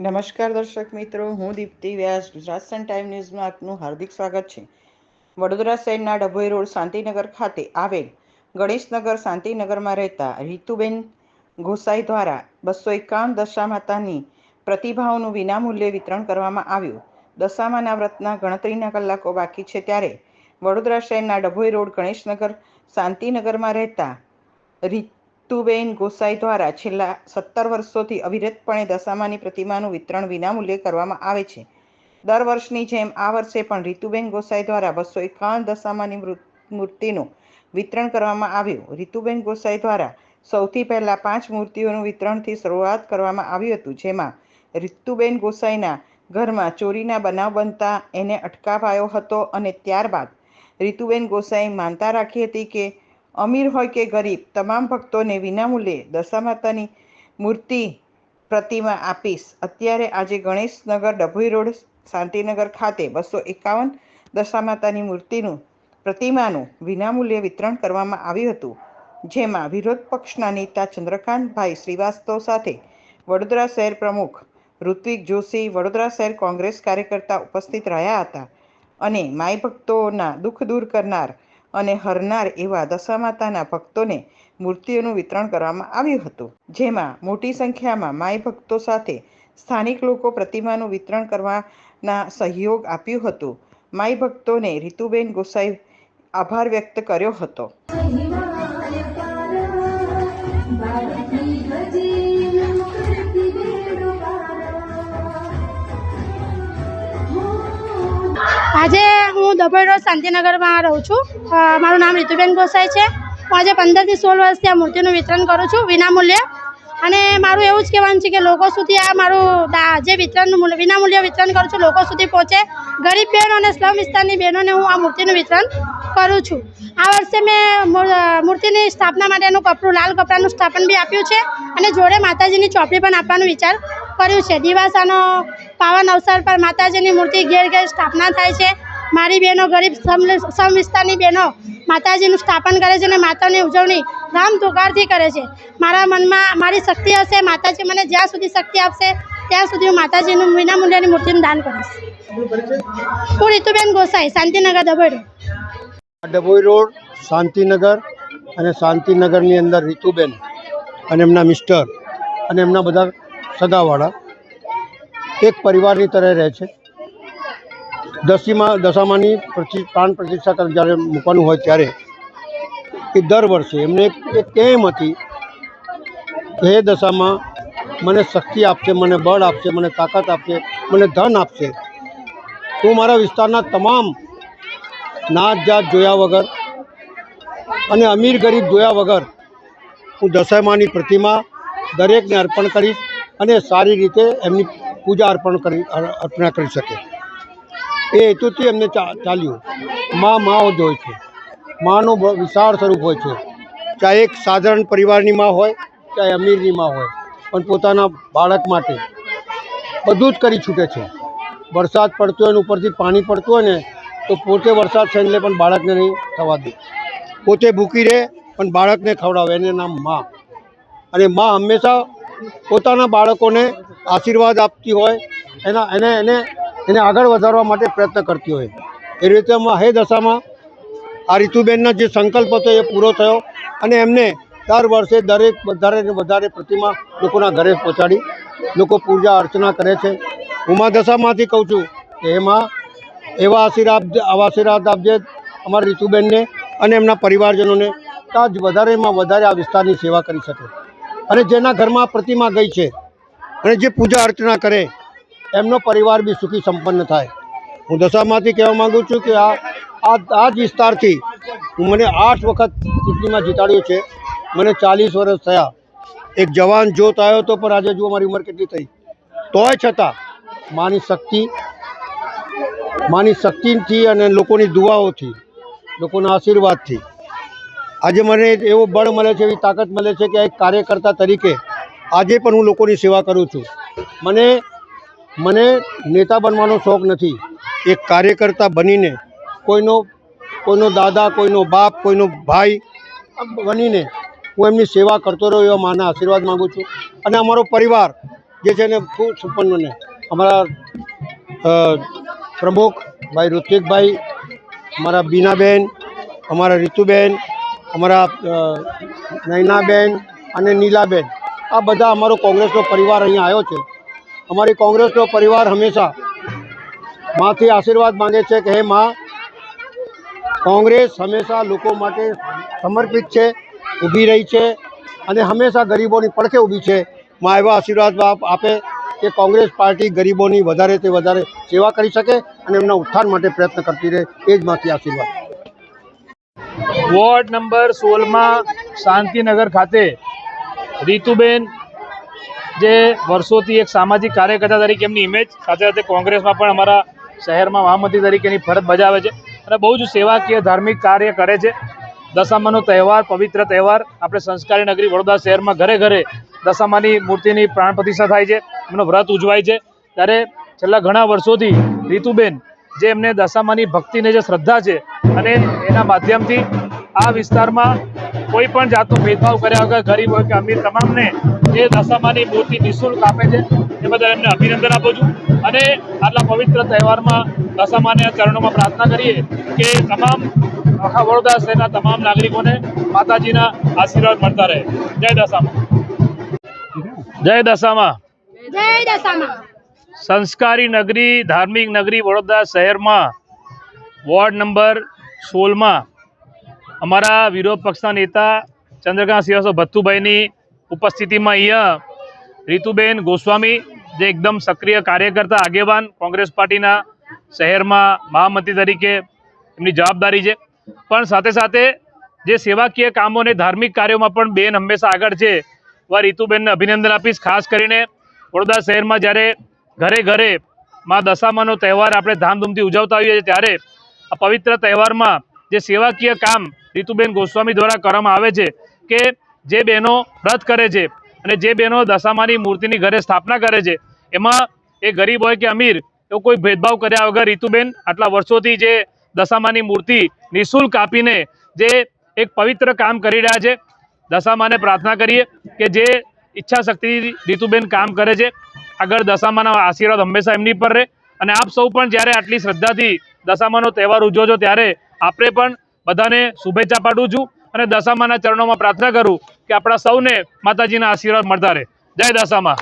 નમસ્કાર દર્શક મિત્રો, હું દીપ્તિ વ્યાસ, ગુજરાત સન ટાઈમ ન્યૂઝમાં આપનું હાર્દિક સ્વાગત છે. વડોદરા શહેરના ડભોઈ રોડ શાંતિનગર ખાતે આવેલ ગણેશનગર શાંતિનગરમાં રહેતા રીતુબેન ગોસાઈ દ્વારા બસો એકાવન દશામાતાની પ્રતિભાઓનું વિનામૂલ્યે વિતરણ કરવામાં આવ્યું. દશામાના વ્રતના ગણતરીના કલાકો બાકી છે ત્યારે વડોદરા શહેરના ડભોઈ રોડ ગણેશનગર શાંતિનગરમાં રહેતા રીતુબેન ગોસાઈ દ્વારા છેલ્લા સત્તર વર્ષોથી અવિરતપણે દશામાની પ્રતિમાનું વિતરણ વિનામૂલ્યે કરવામાં આવે છે. દર વર્ષની જેમ આ વર્ષે પણ રીતુબેન ગોસાઈ દ્વારા બસો એકાવન દશામાની મૂર્તિનું વિતરણ કરવામાં આવ્યું. રીતુબેન ગોસાઈ દ્વારા સૌથી પહેલા પાંચ મૂર્તિઓનું વિતરણથી શરૂઆત કરવામાં આવ્યું હતું, જેમાં રીતુબેન ગોસાઈના ઘરમાં ચોરીના બનાવ બનતા એને અટકાવાયો હતો અને ત્યારબાદ રીતુબેન ગોસાઈ માનતા રાખી હતી કે અમીર હોય કે ગરીબ, તમામ ભક્તોને વિનામૂલ્યે દશામાતાની મૂર્તિ પ્રતિમા આપીશ. અત્યારે આજે ગણેશનગર ડભોઈ રોડ, શાંતિનગર ખાતે બસો એકાવન દશામાતાની મૂર્તિનું પ્રતિમાનું વિનામૂલ્યે વિતરણ કરવામાં આવ્યું હતું. જેમાં વિરોધ પક્ષના નેતા ચંદ્રકાંતભાઈ શ્રીવાસ્તવ સાથે વડોદરા શહેર પ્રમુખ ઋત્વિક જોશી, વડોદરા શહેર કોંગ્રેસ કાર્યકર્તા ઉપસ્થિત રહ્યા હતા અને માય ભક્તોના દુઃખ દૂર કરનાર અને હરનાર એવા દશામાતાના ભક્તોને મૂર્તિઓનું વિતરણ કરવામાં આવ્યું હતું. જેમાં મોટી સંખ્યામાં માઈ ભક્તો સાથે સ્થાનિક લોકો પ્રતિમાનું વિતરણ કરવાના સહયોગ આપ્યું હતું. માઈ ભક્તોને રીતુબેન ગોસાઈ આભાર વ્યક્ત કર્યો હતો. આજે હું દભોઈ રોડ શાંતિનગરમાં રહું છું. મારું નામ રીતુબેન ગોસાઈ છે. હું આજે પંદરથી સોળ વર્ષથી આ મૂર્તિનું વિતરણ કરું છું, વિનામૂલ્યે. અને મારું એવું જ કહેવાનું છે કે લોકો સુધી આ મારું જે વિતરણનું વિનામૂલ્ય વિતરણ કરું છું, લોકો સુધી પહોંચે. ગરીબ બહેનો અને સ્લમ વિસ્તારની બહેનોને હું આ મૂર્તિનું વિતરણ કરું છું. આ વર્ષે મેં મૂર્તિની સ્થાપના માટેનું કપડું, લાલ કપડાનું સ્થાપન બી આપ્યું છે. અને જોડે માતાજીની ચોપડી પણ આપવાનો વિચાર કર્યું છે. દિવાસાનો પાવન અવસર પર માતાજીની મૂર્તિ ઘેર ઘેર સ્થાપના થાય છે. મારી બહેનો ગરીબ સમ વિસ્તારની બહેનો માતાજીનું સ્થાપન કરે છે અને માતાની ઉજવણી ધામ ધુકારથી કરે છે. મારા મનમાં મારી શક્તિ હશે, માતાજી મને જ્યાં સુધી શક્તિ આપશે, ત્યાં સુધી હું માતાજીનું વિનામૂલ્યની મૂર્તિનું દાન કરીશ. હું રીતુબેન ગોસાઈ, શાંતિનગર દબોઈ ડભોઈ રોડ શાંતિનગર અને શાંતિનગરની અંદર રીતુબેન અને એમના મિસ્ટર અને એમના બધા સગાવાળા એક પરિવારની તરહ રહે છે. દસીમાં, દશામાની પ્રતિ, પ્રાણ પ્રતિષ્ઠા તરફ જ્યારે મૂકવાનું હોય ત્યારે એ દર વર્ષે, એમને એક કેમ હતી એ દશામાં, મને શક્તિ આપશે મને બળ આપશે મને તાકાત આપશે મને ધન આપશે હું મારા વિસ્તારના તમામ નાત જાત જોયા વગર અને અમીર ગરીબ જોયા વગર હું દશામાની પ્રતિમા દરેકને અર્પણ કરીશ અને સારી રીતે એમની પૂજા અર્પણ કરી અર- અર્પણા કરી શકે. એ હેતુથી એમને ચાલ્યું. મા માઓ જ હોય છે. માનું વિશાળ સ્વરૂપ હોય છે. ચાહે એક સાધારણ પરિવારની માં હોય, ચાહે અમીરની માં હોય, પણ પોતાના બાળક માટે બધું જ કરી છૂટે છે. વરસાદ પડતો હોય ને ઉપરથી પાણી પડતું હોય ને, તો પોતે વરસાદ એટલે પણ બાળકને નહીં થવા દે. પોતે ભૂકી રહે, પણ બાળકને ખવડાવે. એને નામમાં. અને માં હંમેશા પોતાના બાળકોને આશીર્વાદ આપતી હોય, એના એને એને એને આગળ વધારવા માટે પ્રયત્ન કરતી હોય. એ રીતે હે દશામાં આ રીતુબેનનો જે સંકલ્પ હતો એ પૂરો થયો અને એમને દર વર્ષે દરેક વધારે વધારે પ્રતિમા લોકોના ઘરે પહોંચાડી, લોકો પૂજા અર્ચના કરે છે. હું મા દશામાંથી કહું છું કે એમાં એવા આશીર્વાદ આશીર્વાદ આપજે અમારા રીતુબેનને અને એમના પરિવારજનોને, તો આજ વધારેમાં વધારે આ વિસ્તારની સેવા કરી શકે. અને જેના ઘરમાં પ્રતિમા ગઈ છે અને જે પૂજા અર્ચના કરે, એમનો પરિવાર બી સુખી સંપન્ન થાય. હું દશામાંથી કહેવા માગું છું કે આ આ જ વિસ્તારથી હું મને આઠ વખત ચૂંટણીમાં જીતાડ્યું છે. મને ચાલીસ વર્ષ થયા. એક જવાન જોત આવ્યો હતો, પણ આજે જુઓ મારી ઉંમર કેટલી થઈ? તોય છતાં માની શક્તિ, માની શક્તિથી અને લોકોની દુઆઓથી, લોકોના આશીર્વાદથી આજે મને એવો બળ મળે છે, એવી તાકાત મળે છે કે એક કાર્યકર્તા તરીકે આજે પણ હું લોકોની સેવા કરું છું. મને મને નેતા બનવાનો શોખ નથી. એક કાર્યકર્તા બનીને કોઈનો કોઈનો દાદા, કોઈનો બાપ, કોઈનો ભાઈ બનીને હું એમની સેવા કરતો રહ્યો એવા માના આશીર્વાદ માગું છું. અને અમારો પરિવાર જે છે ને ખૂબ સુપન્નને અમારા પ્રમુખ ભાઈ ઋત્વિકભાઈ, અમારા બીનાબેન, અમારા રીતુબેન અમારા નૈનાબેન અને નીલાબેન. આ બધા અમારો કોંગ્રેસનો પરિવાર અહીંયા આવ્યો છે. અમારી કોંગ્રેસનો પરિવાર હંમેશા માથી આશીર્વાદ માંગે છે કે હે માં, કોંગ્રેસ હંમેશા લોકો માટે સમર્પિત છે, ઊભી રહી છે અને હંમેશા ગરીબોની પડખે ઊભી છે. માં એવા આશીર્વાદ આપ- કે કોંગ્રેસ પાર્ટી ગરીબોની વધારે તે વધારે સેવા કરી શકે અને એમના ઉત્થાન માટે પ્રયત્ન કરતી રહે. એ જ માંથી આશીર્વાદ. વોર્ડ નંબર સોળમાં શાંતિનગર ખાતે રીતુબેન જે વર્ષોથી એક સામાજિક કાર્યકર્તા તરીકે એમની ઇમેજ સાથે સાથે કોંગ્રેસમાં પણ અમારા શહેરમાં મહામંત્રી તરીકેની ફરજ બજાવે છે અને બહુ જ સેવાકીય ધાર્મિક કાર્ય કરે છે. દશામાનો તહેવાર, પવિત્ર તહેવાર, આપણે સંસ્કારી નગરી વડોદરા શહેરમાં ઘરે ઘરે દશામાની મૂર્તિની પ્રાણ પ્રતિષ્ઠા થાય છે, એમનો વ્રત ઉજવાય છે. ત્યારે છેલ્લા ઘણા વર્ષોથી રીતુબેન જે એમને દશામાની ભક્તિને જે શ્રદ્ધા છે અને એના માધ્યમથી આ વિસ્તારમાં કોઈ પણ જાતનો ભેદભાવ કર્યા વગર ગરીબ હોય કે અમીર તમામને જે દશામાની મૂર્તિ નિઃશુલ્ક આપે છે એ બદલ એમને અભિનંદન આપું છું. અને આટલા પવિત્ર તહેવારમાં દશામાના ચરણોમાં પ્રાર્થના કરીએ કે તમામ આખા વડોદરા શહેરના તમામ નાગરિકોને માતાજીના આશીર્વાદ મળતા રહે. જય દશામાં જય દશામાં જય દશામાં સંસ્કારી નગરી ધાર્મિક નગરી વડોદરા શહેરમાં વોર્ડ નંબર સોળમાં અમારા વિરોધ પક્ષના નેતા ચંદ્રકાંત શ્રીવાસ્તવ ભથ્થુભાઈની ઉપસ્થિતિમાં અહીંયા રીતુબેન ગોસ્વામી, જે એકદમ સક્રિય કાર્યકર્તા, આગેવાન કોંગ્રેસ પાર્ટીના શહેરમાં મહામંત્રી તરીકે એમની જવાબદારી છે. પણ સાથે સાથે જે સેવાકીય કામો અને ધાર્મિક કાર્યોમાં પણ બેન હંમેશા આગળ છે, એવા રીતુબેનને અભિનંદન આપીશ. ખાસ કરીને વડોદરા શહેરમાં જ્યારે ઘરે ઘરે માં દશામાનો તહેવાર આપણે ધામધૂમથી ઉજવતા હોઈએ છીએ, ત્યારે આ પવિત્ર તહેવારમાં જે સેવાકીય કામ રીતુબેન ગોસ્વામી દ્વારા કરવામાં આવે છે કે જે બહેનો વ્રત કરે છે અને જે બહેનો દશામાની મૂર્તિની ઘરે સ્થાપના કરે છે, એમાં એ ગરીબ હોય કે અમીર, એવો કોઈ ભેદભાવ કર્યા વગર રીતુબેન આટલા વર્ષોથી જે દશામાની મૂર્તિ નિઃશુલ્ક આપીને જે એક પવિત્ર કામ કરી રહ્યા છે, દશામાને પ્રાર્થના કરીએ કે જે ઈચ્છા શક્તિ રીતુબેન કામ કરે છે, આગળ દશામાના આશીર્વાદ હંમેશા એમની પર રહે અને આપ સૌ પણ જ્યારે આટલી શ્રદ્ધાથી દશામાનો તહેવાર ઉજવો છો ત્યારે આપણે પણ બધાને શુભેચ્છા પાઠવું છું અને દશામાના ચરણોમાં પ્રાર્થના કરું કે આપણા સૌને માતાજીના આશીર્વાદ મળતા રહે. જય દશામાં.